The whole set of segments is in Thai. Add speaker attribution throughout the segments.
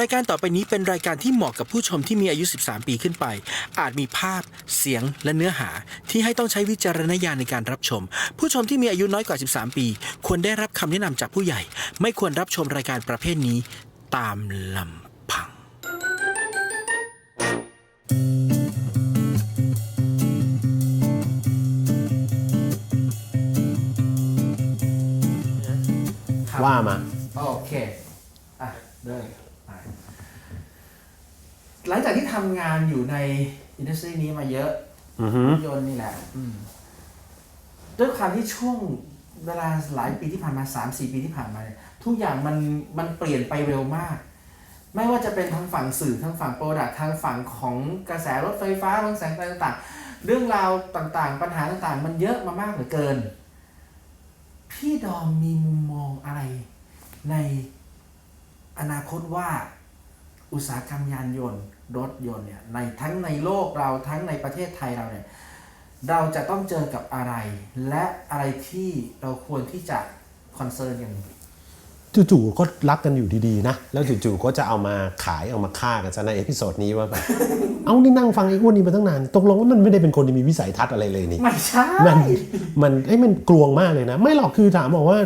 Speaker 1: รายการต่อไปนี้เป็นรายการที่เหมาะกับผู้ชมที่มีอายุ 13 ปีขึ้นไป อาจมีภาพ เสียง และเนื้อหา ที่ให้ต้องใช้วิจารณญาณในการรับชม ผู้ชมที่มีอายุน้อยกว่า 13 ปี ควรได้รับคำแนะนำจากผู้ใหญ่ ไม่ควรรับชมรายการประเภทนี้ ตามลำพัง
Speaker 2: ว่ามา
Speaker 1: โอเค อะ เริ่มไป หลังจากที่ทำงานอยู่ในอินดัสทรีนี้มาเยอะ
Speaker 2: อือฮึ
Speaker 1: รถยนต์นี่แหละอืมด้วยความที่ช่วงเวลาหลายปีที่ผ่านมาสามสี่ปีที่ผ่านมาเนี่ยทุกอย่างมันมันเปลี่ยนไปเร็วมาก ไม่ว่าจะเป็นทางฝั่งสื่อทางฝั่งโปรดักทางฝั่งของกระแสรถไฟฟ้ารถแสงไฟต่างๆ เรื่องราวต่างๆ ปัญหาต่างๆ มันเยอะมามากเหลือเกิน พี่ดอมมีมุมมองอะไร ในอนาคตว่าอุตสาหกรรมยานยนต์ รถยนต์เนี่ยในทั้งในโลกเราทั้งในประเทศไทยเราเนี่ยเราจะต้องเจอกับอะไร และอะไรที่เราควรที่จะคอนเซิร์นอย่าง
Speaker 2: จู่ๆก็รักกันอยู่ดีๆนะ แล้วจู่ๆก็จะเอามาขายเอามาฆ่ากันซะในเอพิโซดนี้ว่าแบบเอานี่นั่งฟังไอ้อ้วนนี้มาตั้งนานตกลงว่ามันไม่ได้เป็นคนที่มีวิสัยทัศน์อะไรเลยนี่
Speaker 1: ไม่ใช่
Speaker 2: มันมันไอ้ยมันกลวงมากเลยนะ ไม่หรอกคือถามบอกว่า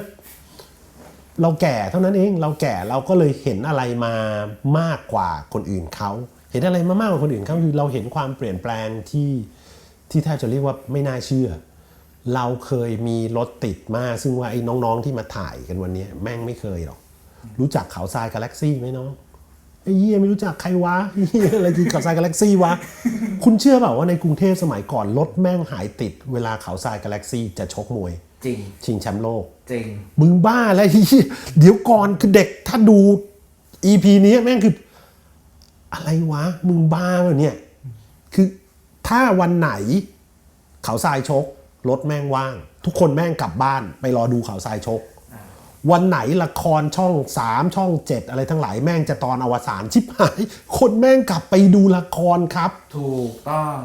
Speaker 2: เราแก่เท่านั้นเองเราแก่เราก็เลยเห็นอะไรมามากกว่าคนอื่นเขา เห็นอะไรมามากกว่าคนอื่นเขาคือเราเห็นความเปลี่ยนแปลงที่ที่แทบจะเรียกว่าไม่น่าเชื่อ เราเคยมีรถติดมากซึ่งว่าไอ้น้องๆที่มาถ่ายกันวันนี้แม่งไม่เคยหรอก รู้จักเขาทรายกาแล็กซี่ไหมน้องไอ้เหี้ยไม่รู้จักใครวะเหี้ยอะไรคือเขาทรายกาแล็กซี่วะ คุณเชื่อเปล่าว่าในกรุงเทพสมัยก่อนรถแม่งหายติด เวลาเขาทรายกาแล็กซี่จะชกมวย
Speaker 1: จริง
Speaker 2: ชิงแชมป์โลก
Speaker 1: จริง
Speaker 2: มึงบ้าแล้วเหี้ยเดี๋ยวก่อนคือเด็กถ้าดู EP นี้แม่งคือ อะไรวะ มึงบ้าเหรอเนี่ย คือถ้าวันไหนเขาทรายชก รถแม่งว่าง ทุกคนแม่งกลับบ้านไปรอดูเขาทรายชก วันไหนละครช่องสามช่องเจ็ดอะไรทั้งหลายแม่งจะตอนอวสานชิบหาย คนแม่งกลับไปดูละครครับ
Speaker 1: ถูกต้อง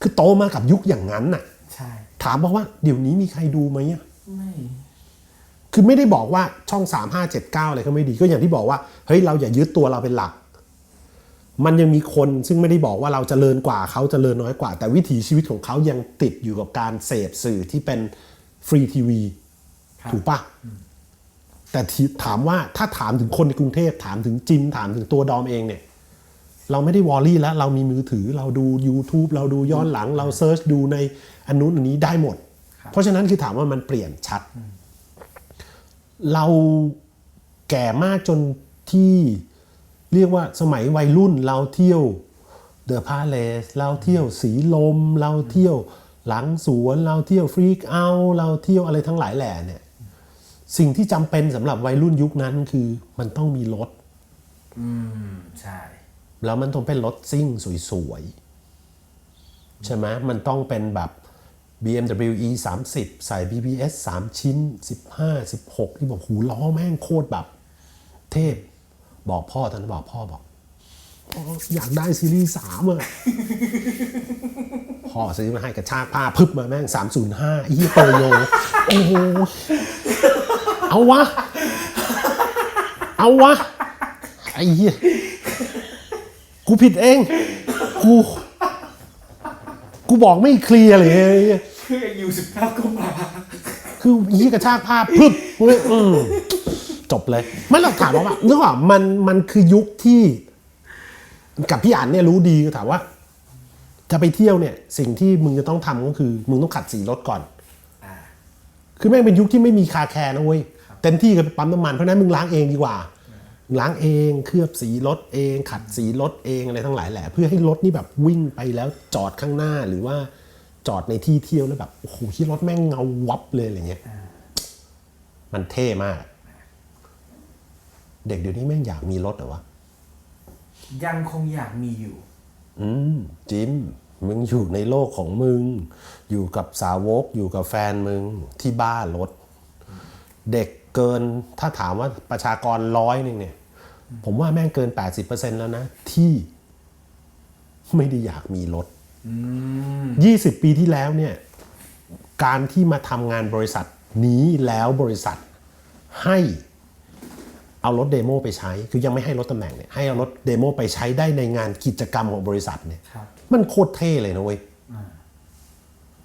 Speaker 2: คือโตมากับยุคอย่างนั้นน่ะ
Speaker 1: ใช่
Speaker 2: ถามบอกว่าเดี๋ยวนี้มีใครดูไหมอะ
Speaker 1: ไม่
Speaker 2: คือไม่ได้บอกว่าช่อง3 5 7 9อะไรก็ไม่ดีก็อย่างที่บอกว่าเฮ้ยเราอย่ายึดตัวเราเป็นหลัก มันยังมีคนซึ่งไม่ได้บอกว่าเราจเจริญกว่าเขาจเจริญน้อยกว่า แต่วิถีชีวิตของเขายังติดอยู่กับการเสพสื่อที่เป็นฟรีทีวี
Speaker 1: ครับ
Speaker 2: ถูกปะแต่ที่ถามว่าถ้าถามถึงคนในกรุงเทพถามถึงจิมถามถึงตัวดอมเองเนี่ย เราไม่ได้วอรี่แล้ว เรามีมือถือเราดู YouTube เราดูย้อนหลัง เราเซิร์ชดูในอันนู้นอันนี้ได้หมด เพราะฉะนั้นคือถามว่ามันเปลี่ยนชัด เราแก่มากจนที่ เรียกว่าสมัยวัยรุ่นเราเที่ยวเดอะพาเลสเราเที่ยวสีลม เราเที่ยวหลังสวน เราเที่ยวฟรีกเอาเราเที่ยวอะไรทั้งหลายแหล่เนี่ยสิ่งที่จำเป็นสำหรับวัยรุ่นยุคนั้นคือมันต้องมีรถ
Speaker 1: อืม ใช่
Speaker 2: แล้วมันต้องเป็นรถซิ่งสวยๆ ใช่ไหมมันต้องเป็นแบบ BMW E 3 0ใส่ BBS 3 ชิ้น 15 16 ที่บอกหูล้อแม่งโคตรแบบ เทพ บอกพ่อตอนนั้นบอกพ่อบอกพ่ออยากได้ซีรีส์3อะพ่อซื้อมาให้กระชากผ้าพึบมาแม่ง305อีโตโยโอ้โหเอาวะ เอาวะ ไอ้เหี้ยกูผิดเอง กู กูบอกไม่เคลียร์เลย
Speaker 1: คืออายุสิบเก้าก็มา
Speaker 2: คือยี่กระชากภาพพึบเว้ยอืม จบเลย ไม่หรอกถามว่านึกว่ามันมันคือยุคที่กับพี่อ่านเนี่ยรู้ดีก็ถามว่าจะไปเที่ยวเนี่ย สิ่งที่มึงจะต้องทำก็คือ มึงต้องขัดสีรถก่อน
Speaker 1: อ่า
Speaker 2: คือแม่งเป็นยุคที่ไม่มีคาแคร์นะเว้ยเต็มที่กับปั๊มน้ำมันเพราะฉะนั้นมึงล้างเองดีกว่าล้างเองเคลือบสีรถเอง ขัดสีรถเองอะไรทั้งหลายแหละ เพื่อให้รถนี่แบบวิ่งไปแล้วจอดข้างหน้าหรือว่าจอดในที่เที่ยวแล้วแบบโอ้โหที่รถแม่งเงาวับเลยอะไรเงี้ยมันเท่มาก เด็กเดี๋ยวนี้แม่งอยากมีรถเหรอวะ
Speaker 1: ยังคงอยากมีอยู่
Speaker 2: อืมจิมมึงอยู่ในโลกของมึง อยู่กับสาวก อยู่กับแฟนมึงที่บ้านรถ เด็กเกินถ้าถามว่าประชากรร้อยหนึ่งเนี่ย ผมว่าแม่งเกิน 80%แล้วนะ ที่ไม่ได้อยากมีรถ20ปีที่แล้วเนี่ย การที่มาทำงานบริษัทนี้แล้วบริษัทให้ เอารถเดโมไปใช้ คือยังไม่ให้รถตำแหน่งเนี่ยให้เอารถเดโมไปใช้ได้ในงานกิจกรรมของบริษัทเนี่ย
Speaker 1: ครับ
Speaker 2: มันโคตรเท่เลยนะเว้ย
Speaker 1: อ่า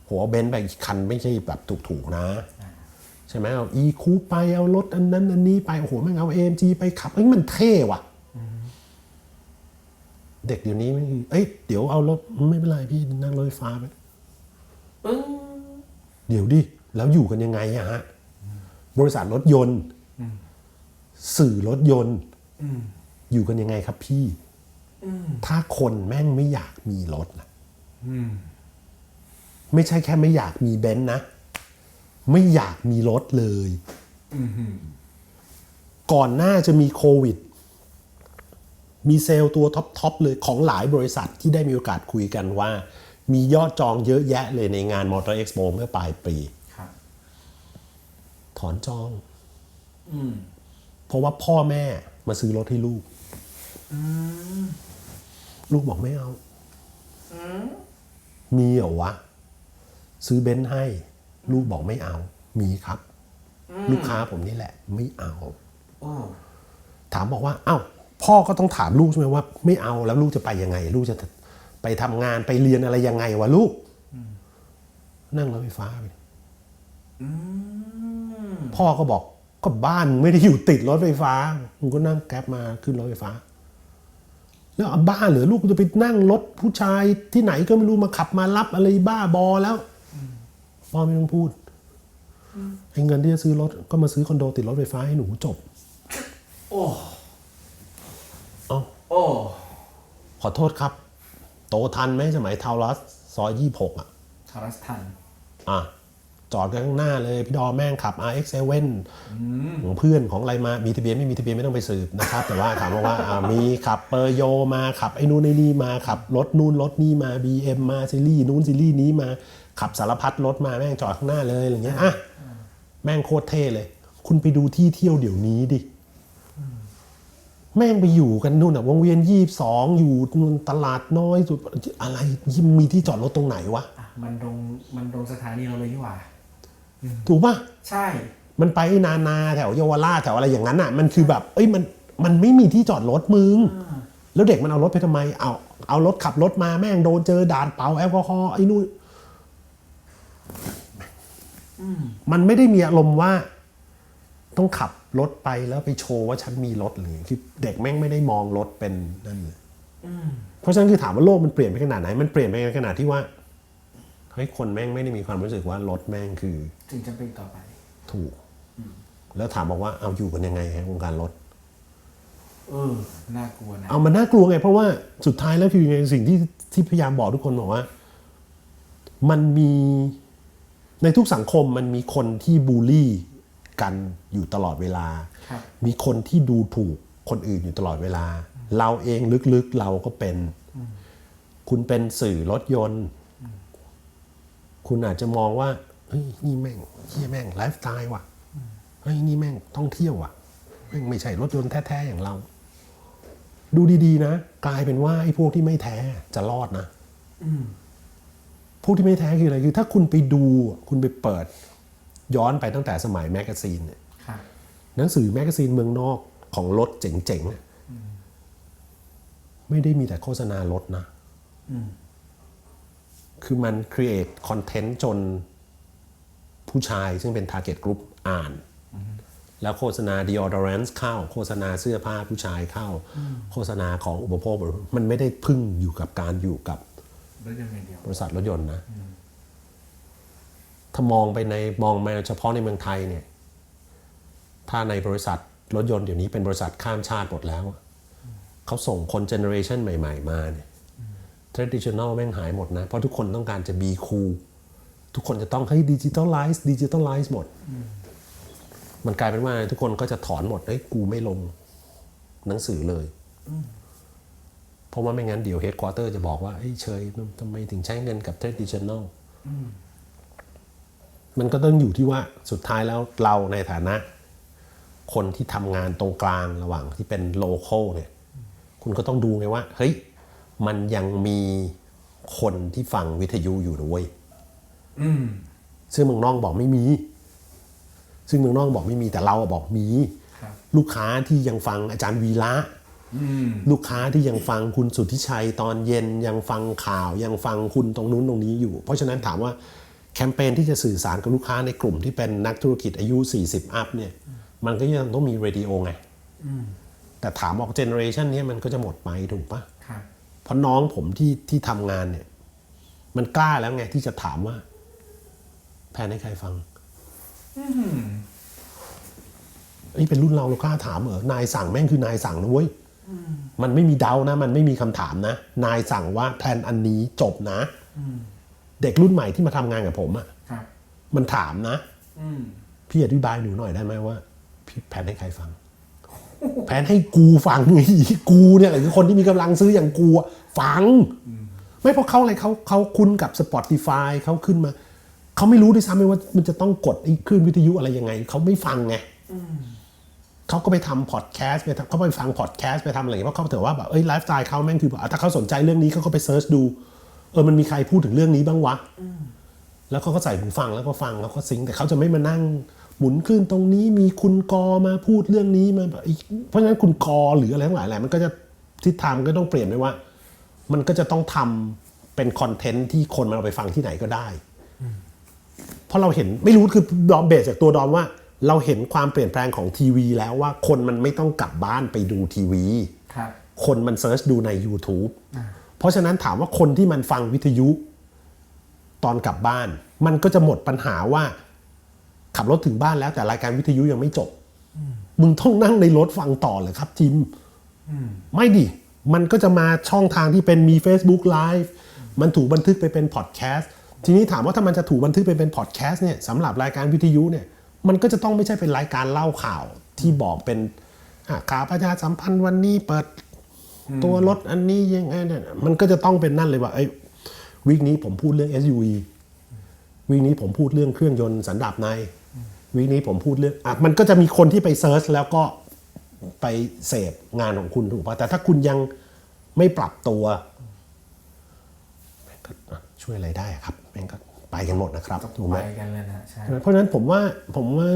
Speaker 2: หัวเบนซ์ไปอีกคันไม่ใช่แบบถูกๆนะ ใช่ไหมเอาอีคูไปเอารถอันนั้นอันนี้ไปโอ้โหแม่งเอาเอ็มจีไปขับเอ้ยมันเท่ว่ะเด็กเดี๋ยวนี้ไม่เอ้ยเดี๋ยวเอารถไม่เป็นไรพี่นั่งรถไฟฟ้าไป
Speaker 1: ปึ้ง
Speaker 2: เดี๋ยวดิ แล้วอยู่กันยังไงอะฮะ บริษัทรถยนต์ สื่อรถยนต์
Speaker 1: อืม
Speaker 2: อยู่กันยังไงครับพี่
Speaker 1: อืม
Speaker 2: ถ้าคนแม่งไม่อยากมีรถนะ
Speaker 1: อืม
Speaker 2: ไม่ใช่แค่ไม่อยากมีเบนซ์นะ ไม่อยากมีรถเลย
Speaker 1: อืมอืม
Speaker 2: ก่อนหน้าจะมีโควิด มีเซลล์ตัวท็อปๆเลยของหลายบริษัทที่ได้มีโอกาสคุยกันว่า มียอดจองเยอะแยะเลยในงานมอเตอร์เอ็กซ์โปเมื่อปลายปี
Speaker 1: ครับ
Speaker 2: ถอนจอง
Speaker 1: อืม
Speaker 2: เพราะว่าพ่อแม่มาซื้อรถให้ลูก
Speaker 1: อืม
Speaker 2: ลูกบอกไม่เอา
Speaker 1: อืม
Speaker 2: มีเหรอวะ ซื้อเบนซ์ให้ ลูกบอกไม่เอา มีครับ ลูกค้าผมนี่แหละ ไม่เอา
Speaker 1: โอ้
Speaker 2: ถามบอกว่า เอ้า พ่อก็ต้องถามลูกใช่ไหมว่า ไม่เอาแล้วลูกจะไปยังไง ลูกจะไปทำงานไปเรียนอะไรยังไงวะลูก นั่งรถไฟฟ้าไป
Speaker 1: อืม
Speaker 2: พ่อก็บอก ก็บ้านไม่ได้อยู่ติดรถไฟฟ้ามึงก็นั่งแก๊ปมาขึ้นรถไฟฟ้า แล้วเอาบ้าเหรือลูกจะไปนั่งรถผู้ชายที่ไหนก็ไม่รู้มาขับมารับอะไรบ้าบอแล้วพ่อไม่ต้องพูดไอ้เงินที่จะซื้อรถก็มาซื้อคอนโดติดรถไฟฟ้าให้หนูจบ
Speaker 1: โอ้
Speaker 2: เอ้า
Speaker 1: โอ้
Speaker 2: ขอโทษครับ โตทันไหมสมัยทาวรัสซอยยี่หกอะ
Speaker 1: คารัสทัน
Speaker 2: อะ จอดกันข้างหน้าเลย พี่ดอแม่งขับ RX7 ของเพื่อนของอะไรมา มีทะเบียนไม่มีทะเบียนไม่ต้องไปสืบนะครับ แต่ว่าถามว่าอ่ามีขับเปอร์โยมาขับไอ้นู่นไอ้นี่มาขับรถนู่นรถนี่มา BM มาซีรีส์นู้นซีรีส์นี้มาขับสารพัดรถมาแม่งจอดข้างหน้าเลยอะไรเงี้ยอะแม่งโคตรเท่เลย คุณไปดูที่เที่ยวเดี๋ยวนี้ดิแม่งไปอยู่กันนู่นอะวงเวียนยี่สองอยู่นู่นตลาดน้อยสุดอะไรมีที่จอดรถตรงไหนวะ
Speaker 1: อะมันตรงมันตรงสถานีเราเลยนี่หว่า
Speaker 2: ถูกปะ
Speaker 1: ใช่
Speaker 2: มันไปนานาแถวเยาวราชแถวอะไรอย่างนั้นอะ มันคือแบบ เอ้ยมันมันไม่มีที่จอดรถมึง แล้วเด็กมันเอารถไปทำไม เอาเอารถขับรถมาแม่งโดนเจอด่านเป่าแอลกอฮอล์ไอ้นู่นมันไม่ได้มีอารมณ์ว่า ต้องขับรถไปแล้วไปโชว์ว่าฉันมีรถเลยคือเด็กแม่งไม่ได้มองรถเป็นนั่นเลยเพราะฉะนั้นคือถามว่าโลกมันเปลี่ยนไปขนาดไหน มันเปลี่ยนไปขนาดที่ว่า เฮ้ยคนแม่งไม่ได้มีความรู้สึกว่ารถแม่งคือ
Speaker 1: ถึงจะเป็นต่อไป
Speaker 2: ถูก แล้วถามบอกว่าเอาอยู่กันยังไงฮะวงการรถ
Speaker 1: เออ น่ากลัวนะ
Speaker 2: เอามันน่ากลัวไง เพราะว่าสุดท้ายแล้วคือไงสิ่งที่ที่พยายามบอกทุกคนบอกว่า มันมีในทุกสังคมมันมีคนที่บูลลี่กันอยู่ตลอดเวลา
Speaker 1: ครับ
Speaker 2: มีคนที่ดูถูกคนอื่นอยู่ตลอดเวลา เราเองลึกๆเราก็เป็น คุณเป็นสื่อรถยนต์ คุณอาจจะมองว่าเฮ้ยนี่แม่งเฮียแม่งไลฟ์สไตล์ว่ะเฮ้ยนี่แม่งท่องเที่ยวว่ะแม่งไม่ใช่รถยนต์แท้ๆอย่างเรา ดูดีๆนะ กลายเป็นว่าไอ้พวกที่ไม่แท้จะรอดนะ
Speaker 1: อืม
Speaker 2: พวกที่ไม่แท้คืออะไรคือ ถ้าคุณไปดูคุณไปเปิด ย้อนไปตั้งแต่สมัยแมกกาซีนเนี่ย
Speaker 1: ครับ
Speaker 2: หนังสือแมกกาซีนเมืองนอกของรถเจ๋งๆเนี่ยไม่ได้มีแต่โฆษณารถนะ
Speaker 1: อืม
Speaker 2: คือมัน create content จนผู้ชายซึ่งเป็น target group อ่าน แล้วโฆษณา deodorant เข้า โฆษณาเสื้อผ้าผู้ชายเข้า โฆษณาของอุปโภคบริโภคมันไม่ได้พึ่งอยู่กับการอยู่กับ
Speaker 1: รถยนต์อย่างเดียว
Speaker 2: บริษัทรถยนต์นะ ถ้ามองไปในมองมาเฉพาะในเมืองไทยเนี่ย ถ้าในบริษัทรถยนต์เดี๋ยวนี้เป็นบริษัทข้ามชาติหมดแล้ว เขาส่งคนเจเนอเรชันใหม่ ๆ มาเนี่ย traditional แม่งหายหมดนะ เพราะทุกคนต้องการจะ be cool ทุกคนจะต้องให้ digitalize digitalize หมด มันกลายเป็นว่าทุกคนก็จะถอนหมดเอ้ยกูไม่ลงหนังสือเลย เพราะว่าไม่งั้นเดี๋ยว headquarter จะบอกว่าเฮ้ยเชยทำไมถึงใช้เงินกับ traditional มันก็ต้องอยู่ที่ว่าสุดท้ายแล้วเราในฐานะ คนที่ทำงานตรงกลางระหว่างที่เป็น local เนี่ย คุณก็ต้องดูไงว่า เฮ้ย มันยังมีคนที่ฟังวิทยุอยู่นะเว้ย
Speaker 1: อืม
Speaker 2: ซึ่งเมืองนอกบอกไม่มี ซึ่งเมืองนอกบอกไม่มีแต่เราอะบอกมี
Speaker 1: ครับ
Speaker 2: ลูกค้าที่ยังฟังอาจารย์วีระ
Speaker 1: อืม
Speaker 2: ลูกค้าที่ยังฟังคุณสุทธิชัยตอนเย็นยังฟังข่าวยังฟังคุณตรงนู้นตรงนี้อยู่ เพราะฉะนั้นถามว่าแคมเปญที่จะสื่อสารกับลูกค้าในกลุ่มที่เป็นนักธุรกิจอายุ 40 อัพเนี่ย มันก็ยังต้องมีเรดิโอไงแต่ถามออกเจเนอเรชันนี้ยมันก็จะหมดไปถูกปะ
Speaker 1: ครับ
Speaker 2: เพราะน้องผมที่ที่ทำงานเนี่ย มันกล้าแล้วไงที่จะถามว่า แพนให้ใครฟังนี่เป็นรุ่นเราเรากล้าถามเหรอนายสั่งแม่งคือนายสั่งนะเว้ยมันไม่มีเดานะ มันไม่มีคำถามนะ นายสั่งว่าแพลนอันนี้จบนะเด็กรุ่นใหม่ที่มาทำงานกับผมอะ่ะ
Speaker 1: ครับ
Speaker 2: มันถามนะ
Speaker 1: อืม
Speaker 2: พี่อธิบายหนูหน่อยได้ไหมว่าพี่แพนให้ใครฟัง แพนให้กูฟังไงกูเนี่ยแหละคือคนที่มีกำลังซื้ออย่างกูอะฟัง ไม่เพราะเขาอะไรเขาเขาคุ้นกับ Spotify เขาขึ้นมา เขาไม่รู้ด้วยซ้ำเลยว่ามันจะต้องกดไอ้คลื่นวิทยุอะไรยังไง เขาไม่ฟังไงเขาก็ไปทำพอดแคสต์ไปทำเขาไปฟังพอดแคสต์ไปทำอะไรอย่างเงี้ยเพราะเขาถือว่าแบบเอ้ยไลฟ์สไตล์เขาแม่งคือแบบอะถ้าเขาสนใจเรื่องนี้เขาก็ไปเซิร์ชดู เออมันมีใครพูดถึงเรื่องนี้บ้างวะแล้วเขาก็ใส่หูฟังแล้วก็ฟังแล้วก็ซิงค์แต่เขาจะไม่มานั่ง หมุนขึ้นตรงนี้มีคุณกอมาพูดเรื่องนี้มาแบบอีกเพราะฉะนั้นคุณกอหรืออะไรทั้งหลายแหละมันก็จะทิศทางมันก็ต้องเปลี่ยนไปว่า มันก็จะต้องทำเป็นคอนเทนต์ที่คนมันเอาไปฟังที่ไหนก็ได้ เพราะเราเห็นไม่รู้คือดอมเบสจากตัวดอมว่า เราเห็นความเปลี่ยนแปลงของทีวีแล้วว่าคนมันไม่ต้องกลับบ้านไปดูทีวี
Speaker 1: ครับ
Speaker 2: คนมันเซิร์ชดูใน YouTube เพราะฉะนั้นถามว่าคนที่มันฟังวิทยุ ตอนกลับบ้าน มันก็จะหมดปัญหาว่า ขับรถถึงบ้านแล้วแต่รายการวิทยุยังไม่จบ มึงต้องนั่งในรถฟังต่อเลยครับจิมไม่ดิ มันก็จะมาช่องทางที่เป็นมี Facebook Live มันถูกบันทึกไปเป็นพอดแคสต์ทีนี้ถามว่าถ้ามันจะถูกบันทึกไปเป็นพอดแคสต์เนี่ยสำหรับรายการวิทยุเนี่ย มันก็จะต้องไม่ใช่เป็นรายการเล่าข่าวที่บอกเป็นอะข่าวประชาสัมพันธ์วันนี้เปิดตัวรถอันนี้ยังไงเนี่ยมันก็จะต้องเป็นนั่นเลยว่าไอ้ยวีคนี้ผมพูดเรื่อง SUV วีคนี้ผมพูดเรื่องเครื่องยนต์สันดาปใน วีคนี้ผมพูดเรื่องอะมันก็จะมีคนที่ไปเซิร์ชแล้วก็ไปเสพงานของคุณถูกป่ะแต่ถ้าคุณยังไม่ปรับตัวแม่งก็อะช่วยอะไรได้อะครับแม่งก็ไปกันหมดนะครับถูกไหม
Speaker 1: ไปกันเลยนะใช่
Speaker 2: เพราะฉะนั้นผมว่าผมว่า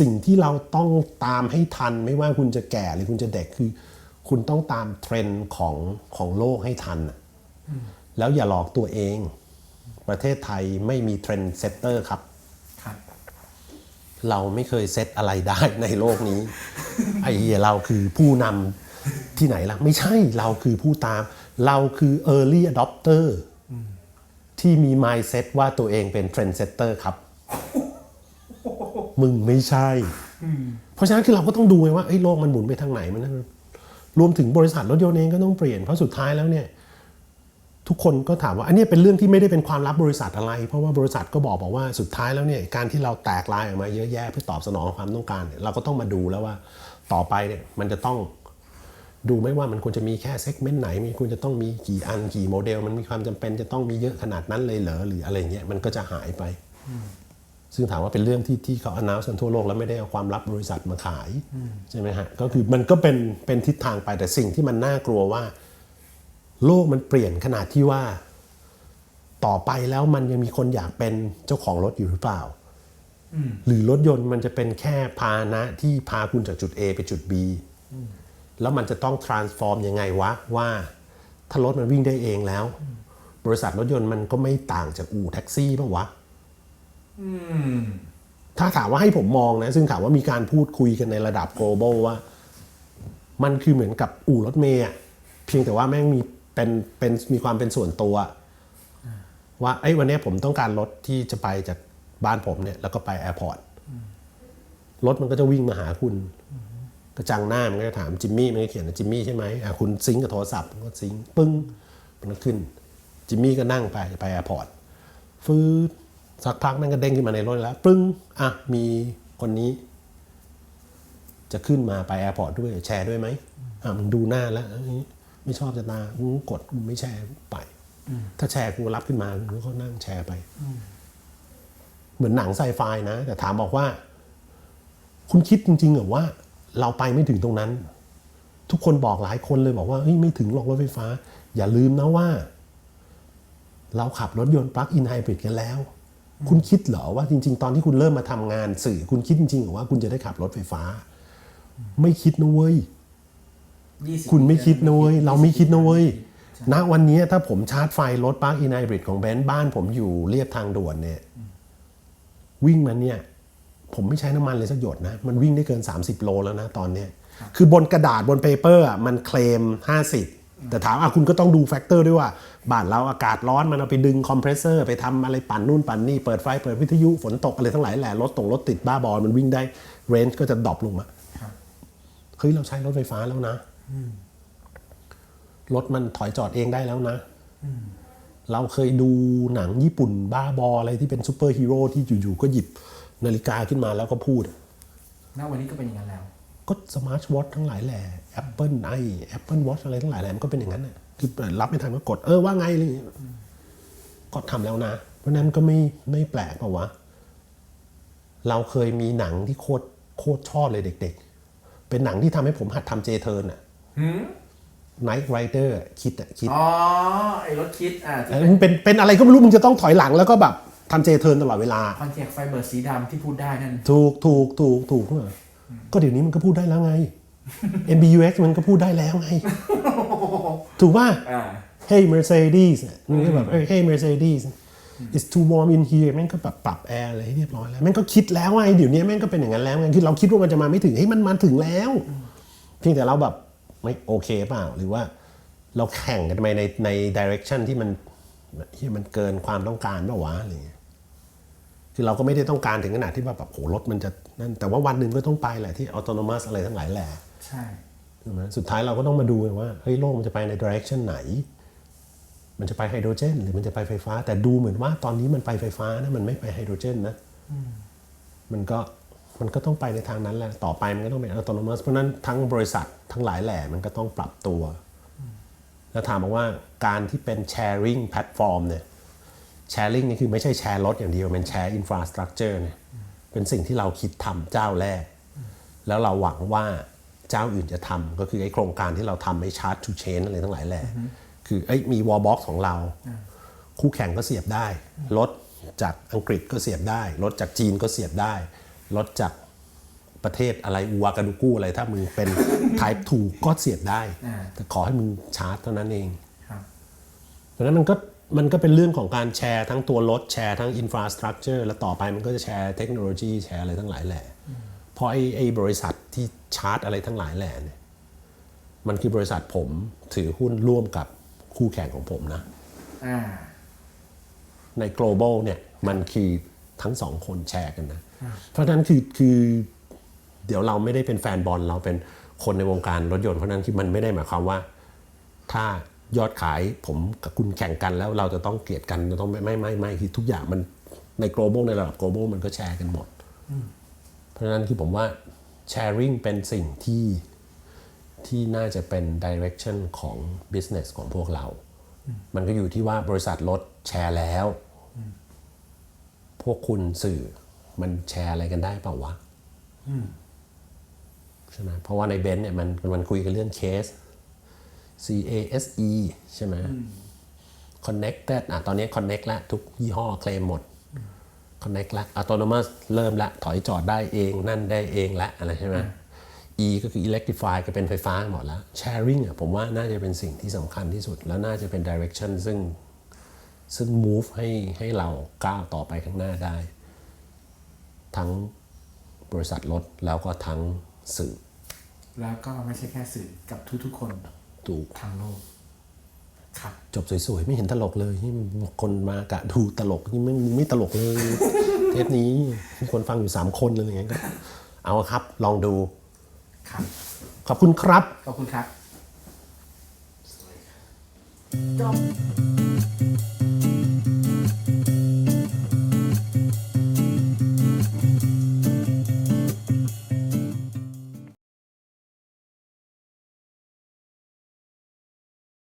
Speaker 2: สิ่งที่เราต้องตามให้ทันไม่ว่าคุณจะแก่หรือคุณจะเด็กคือ คุณต้องตามเทรนด์ของของโลกให้ทันน่ะแล้วอย่าหลอกตัวเอง ประเทศไทยไม่มีเทรนด์เซตเตอร์ครับ
Speaker 1: ครับ
Speaker 2: เราไม่เคยเซตอะไรได้ในโลกนี้ ไอ้เหี้ยเราคือผู้นำที่ไหนล่ะ ไม่ใช่เราคือผู้ตาม เราคือ early adopter ที่มี mindset ว่าตัวเองเป็น trend setter ครับ มึงไม่ใช่ เพราะฉะนั้นคือเราก็ต้องดูไงว่าเอ้ยโลกมันหมุนไปทางไหนมันนั่นรวมถึงบริษัทรถยนต์เองก็ต้องเปลี่ยนเพราะสุดท้ายแล้วเนี่ย ทุกคนก็ถามว่าอันนี้เป็นเรื่องที่ไม่ได้เป็นความลับบริษัทอะไร เพราะว่าบริษัทก็บอกบอกว่าสุดท้ายแล้วเนี่ยการที่เราแตกลายออกมาเยอะแยะเพื่อตอบสนองความต้องการเนี่ยเราก็ต้องมาดูแล้วว่าต่อไปเนี่ยมันจะต้องดูไม่ว่ามันควรจะมีแค่เซกเมนต์ไหนมันควรจะต้องมีกี่อันกี่โมเดล มันมีความจำเป็นจะต้องมีเยอะขนาดนั้นเลยเหรอหรืออะไรเงี้ยมันก็จะหายไป ซึ่งถามว่าเป็นเรื่องที่ที่เขา announce กันทั่วโลกแล้วไม่ได้เอาความลับบริษัทมาขายใช่ไหมฮะก็คือมันก็เป็นเป็นทิศทางไปแต่สิ่งที่มันน่ากลัวว่า โลกมันเปลี่ยนขนาดที่ว่า ต่อไปแล้วมันยังมีคนอยากเป็นเจ้าของรถอยู่หรือเปล่า หรือรถยนต์มันจะเป็นแค่พาหนะที่พาคุณจากจุด A ไปจุด B แล้วมันจะต้อง transform ยังไงวะ ว่าถ้ารถมันวิ่งได้เองแล้ว บริษัทรถยนต์มันก็ไม่ต่างจากอู่แท็กซี่ป่าวะถ้าถามว่าให้ผมมองนะ ซึ่งถามว่ามีการพูดคุยกันในระดับ global ว่า มันคือเหมือนกับอู่รถเมย์อะเพียงแต่ว่าแม่งมี เป็นเป็นมีความเป็นส่วนตัว ว่าไอ้วันนี้ผมต้องการรถที่จะไปจากบ้านผมเนี่ยแล้วก็ไปแอร์พอร์ตรถมันก็จะวิ่งมาหาคุณกระจังหน้ามันก็จะถามจิมมี่มันก็เขียนจิมมี่ใช่ไหมอะคุณซิงกับโทรศัพท์ก็ซิงปึ้งมันก็ขึ้นจิมมี่ก็นั่งไปไปแอร์พอร์ตฟืดสักพักม่งก็เด้งขึ้นมาในรถแล้วปึ้งอะมีคนนี้ จะขึ้นมาไปแอร์พอร์ตด้วยแชร์ด้วยไหมอะมึงดูหน้าแล้วเอ้ ไม่ชอบจะตากูกดกูไม่แชร์ไป ถ้าแชร์กูรับขึ้นมากูก็นั่งแชร์ไป เหมือนหนังไซไฟนะ แต่ถามบอกว่า คุณคิดจริงๆเหรอว่า เราไปไม่ถึงตรงนั้น ทุกคนบอกหลายคนเลยบอกว่าเฮ้ยไม่ถึงหรอกรถไฟฟ้า อย่าลืมนะว่า เราขับรถยนต์ปลั๊กอินไฮบริดกันแล้ว คุณคิดเหรอว่าจริง ๆ ตอนที่คุณเริ่มมาทำงานสื่อ คุณคิดจริงๆเหรอว่าคุณจะได้ขับรถไฟฟ้า ไม่คิดนะเว้ย
Speaker 1: 20
Speaker 2: คุณไม่คิดนะเว้ยเราไม่คิดนะเว้ย
Speaker 1: ใช่
Speaker 2: ณวันนี้ถ้าผมชาร์จไฟรถปาร์คอินไฮบริดของเบนซ์บ้านผมอยู่เรียบทางด่วนเนี่ย วิ่งมันเนี่ย ผมไม่ใช้น้ำมันเลยสักหยดนะ มันวิ่งได้เกิน 30 โลแล้วนะตอนเนี้ยคือบนกระดาษบนเปเปอร์อะมันเคลม 50 แต่ถามอะคุณก็ต้องดูแฟกเตอร์ด้วยว่าบ้านเราอากาศร้อนมันเอาไปดึงคอมเพรสเซอร์ไปทำอะไรปั่นนู่นปั่นนี่ เปิดไฟเปิดวิทยุฝนตกอะไรทั้งหลายแหละรถตกรถติดบ้าบอลมันวิ่งได้เรนจ์ก็จะดรอปลงมา
Speaker 1: ครับ
Speaker 2: เฮ้ยเราใช้รถไฟฟ้าแล้วนะ รถมันถอยจอดเองได้แล้วนะเราเคยดูหนังญี่ปุ่นบ้าบออะไรที่เป็นซูเปอร์ฮีโร่ที่อยู่ๆก็หยิบนาฬิกาขึ้นมาแล้วก็พูด
Speaker 1: ณวันนี้ก็เป็นอย่างนั้นแล้ว
Speaker 2: ก็สมาร์ทวอททั้งหลายแหละ Apple ไอ Apple Watch อะไรทั้งหลายแหละมันก็เป็นอย่างนั้นน่ะคือรับไม่ทันก็กด เออว่าไงอะไรอย่างเลยก็ทำแล้วนะ เพราะนั้นก็ไม่ไม่แปลกเปล่าวะ เราเคยมีหนังที่โคตรโคตรชอบเลยเด็ก ๆ เป็นหนังที่ทำให้ผมหัดทำเจเทิร์นอะ Night Rider อะคิดอะคิด
Speaker 1: อ๋อไอ้รถคิดอ่าที่
Speaker 2: เออมันเป็นเป็นอะไรก็ไม่รู้มึงจะต้องถอยหลังแล้วก็แบบทำเจเทิร์นตลอดเวลา
Speaker 1: คอนแทคไฟเบอร์สีดำที่พูดได้นั่น
Speaker 2: ถูกถูกถูกถูกเออก็เดี๋ยวนี้มันก็พูดได้แล้วไง MBUX มันก็พูดได้แล้วไง ถูกป่ะ
Speaker 1: อ่า
Speaker 2: Hey Mercedes เนี่ยมันก็แบบเออ Hey Mercedes it's too warm in here แม่งก็แบบปรับแอร์อะไรให้เรียบร้อยแล้วแม่งก็คิดแล้วไงเดี๋ยวนี้แม่งก็เป็นอย่างนั้นแล้วไงคือเราคิดว่ามันจะมาไม่ถึงเฮ้ยมันมาถึงแล้ว เพียงแต่เราแบบ ไม่โอเคเปล่า หรือว่าเราแข่งกันไปในในดิเรกชันที่มันที่มันเกินความต้องการเปล่าวะอะไรเงี้ยคือเราก็ไม่ได้ต้องการถึงขนาดที่ว่าแบบโหรถมันจะนั่นแต่ว่าวันหนึ่งก็ต้องไปแหละที่อัตโนมัติอะไรทั้งหลายแหละ
Speaker 1: ใช่
Speaker 2: ใช่ไหมสุดท้ายเราก็ต้องมาดูกันว่าเฮ้ยโลกมันจะไปในดิเรกชันไหน มันจะไปไฮโดรเจน หรือมันจะไปไฟฟ้า แต่ดูเหมือนว่าตอนนี้มันไปไฟฟ้านะมันไม่ไปไฮโดรเจนนะมันก็ มันก็ต้องไปในทางนั้นแหละ ต่อไปมันก็ต้องเป็นอัตโนมัติเพราะนั้นทั้งบริษัททั้งหลายแหล่มันก็ต้องปรับตัว แล้วถามบอกว่าการที่เป็น sharing platform เนี่ย sharing นี่คือไม่ใช่แชร์รถอย่างเดียวเป็นแชร์ infrastructure เนี่ยเป็นสิ่งที่เราคิดทำเจ้าแรก แล้วเราหวังว่าเจ้าอื่นจะทำก็คือไอ้โครงการที่เราทำไอ้ charge to chain อะไรทั้งหลายแหละคือไอ้มี wall box ของเรา คู่แข่งก็เสียบได้ รถจากอังกฤษก็เสียบได้ รถจากจีนก็เสียบได้ รถจากประเทศอะไรอูวากาดูกูอะไรถ้ามึงเป็น type 2 ก็เสียบได้
Speaker 1: อ่า
Speaker 2: แต่ขอให้มึงชาร์จเท่านั้นเอง
Speaker 1: ครับ
Speaker 2: เพราะฉะนั้นมันก็มันก็เป็นเรื่องของการแชร์ทั้งตัวรถแชร์ทั้งอินฟราสตรักเจอร์แล้วต่อไปมันก็จะแชร์เทคโนโลยีแชร์อะไรทั้งหลายแหละเพราะไอ้ไอ้บริษัทที่ชาร์จอะไรทั้งหลายแหละเนี่ยมันคือบริษัทผมถือหุ้นร่วมกับคู่แข่งของผมนะ
Speaker 1: อ่า
Speaker 2: ใน global เนี่ยมันคือ ทั้งสองคนแชร์กันนะ เพราะฉะนั้นคือคือเดี๋ยวเราไม่ได้เป็นแฟนบอลเราเป็นคนในวงการรถยนต์เพราะฉะนั้นคือมันไม่ได้หมายความว่า ถ้ายอดขายผมกับคุณแข่งกันแล้วเราจะต้องเกลียดกันจะต้องไม่ไม่ไม่ไม่คือทุกอย่างมันใน global ในระดับ global มันก็แชร์กันหมด เพราะฉะนั้นคือผมว่า sharing เป็นสิ่งที่ที่น่าจะเป็น direction ของ business ของพวกเรา มันก็อยู่ที่ว่าบริษัทรถแชร์แล้วพ วกคุณสื่อมันแชร์อะไรกันได้เปล่าวะใช่ไหมเพราะว่าในเบนซ์เนี่ยมันมันคุยกันเรื่องเคส C A S E ใช่ไหม connected อะตอนนี้ connect แล้วทุกยี่ห้อเคลมหมด connect ละ autonomous เริ่มละถอยจอดได้เองนั่นได้เองละอะไรใช่ไหม E ก็คือ electrify ก็เป็นไฟฟ้าหมดแล้ว sharing อะผมว่าน่าจะเป็นสิ่งที่สำคัญที่สุด แล้วน่าจะเป็น direction ซึ่ง ซึ่ง move ให้ให้เราก้าวต่อไปข้างหน้าได้ ทั้งบริษัทรถแล้วก็ทั้งสื่อ
Speaker 1: แล้วก็ไม่ใช่แค่สื่อกับทุกๆคน
Speaker 2: ถูก
Speaker 1: ทางโลกครับ
Speaker 2: จบสวยๆ ไม่เห็นตลกเลยนี่คนมากะดูตลกนี่ไม่ไม่ตลกเลย เทปนี้มีคนฟังอยู่ 3 คนเลยอย่างเงี้ยก็เอาครับลองดู
Speaker 1: ครับ
Speaker 2: ขอบคุณครับ
Speaker 1: ขอบคุณครับจบ